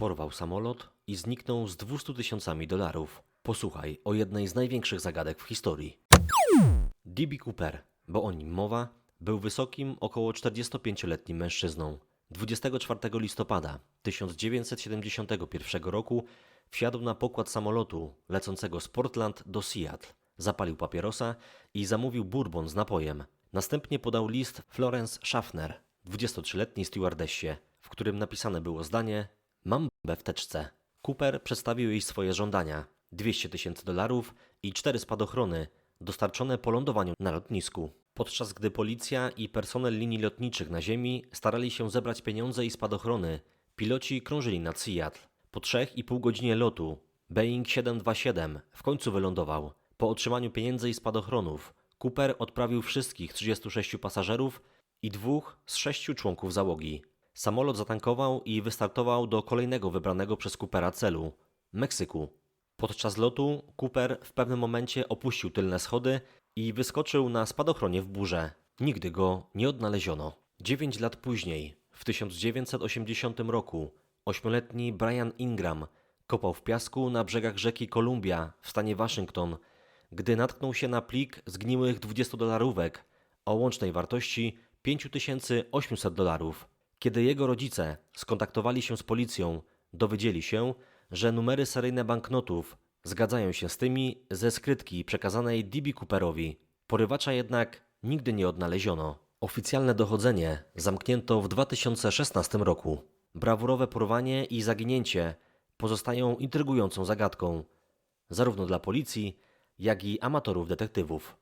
Porwał samolot i zniknął z 200 tysiącami dolarów. Posłuchaj o jednej z największych zagadek w historii. D.B. Cooper, bo o nim mowa, był wysokim, około 45-letnim mężczyzną. 24 listopada 1971 roku wsiadł na pokład samolotu lecącego z Portland do Seattle. Zapalił papierosa i zamówił bourbon z napojem. Następnie podał list Florence Schaffner, 23-letniej stewardessie, w którym napisane było zdanie Mam bombę w teczce. Cooper przedstawił jej swoje żądania. 200 tysięcy dolarów i cztery spadochrony dostarczone po lądowaniu na lotnisku. Podczas gdy policja i personel linii lotniczych na ziemi starali się zebrać pieniądze i spadochrony, piloci krążyli nad Seattle. Po trzech i pół godzinie lotu Boeing 727 w końcu wylądował. Po otrzymaniu pieniędzy i spadochronów Cooper odprawił wszystkich 36 pasażerów i dwóch z sześciu członków załogi. Samolot zatankował i wystartował do kolejnego wybranego przez Coopera celu Meksyku. Podczas lotu Cooper w pewnym momencie opuścił tylne schody i wyskoczył na spadochronie w burze. Nigdy go nie odnaleziono. Dziewięć lat później, w 1980 roku, ośmioletni Brian Ingram kopał w piasku na brzegach rzeki Columbia w stanie Waszyngton, gdy natknął się na plik zgniłych 20-dolarówek o łącznej wartości 5800 dolarów. Kiedy jego rodzice skontaktowali się z policją, dowiedzieli się, że numery seryjne banknotów zgadzają się z tymi ze skrytki przekazanej D.B. Cooperowi. Porywacza jednak nigdy nie odnaleziono. Oficjalne dochodzenie zamknięto w 2016 roku. Brawurowe porwanie i zaginięcie pozostają intrygującą zagadką, zarówno dla policji, jak i amatorów detektywów.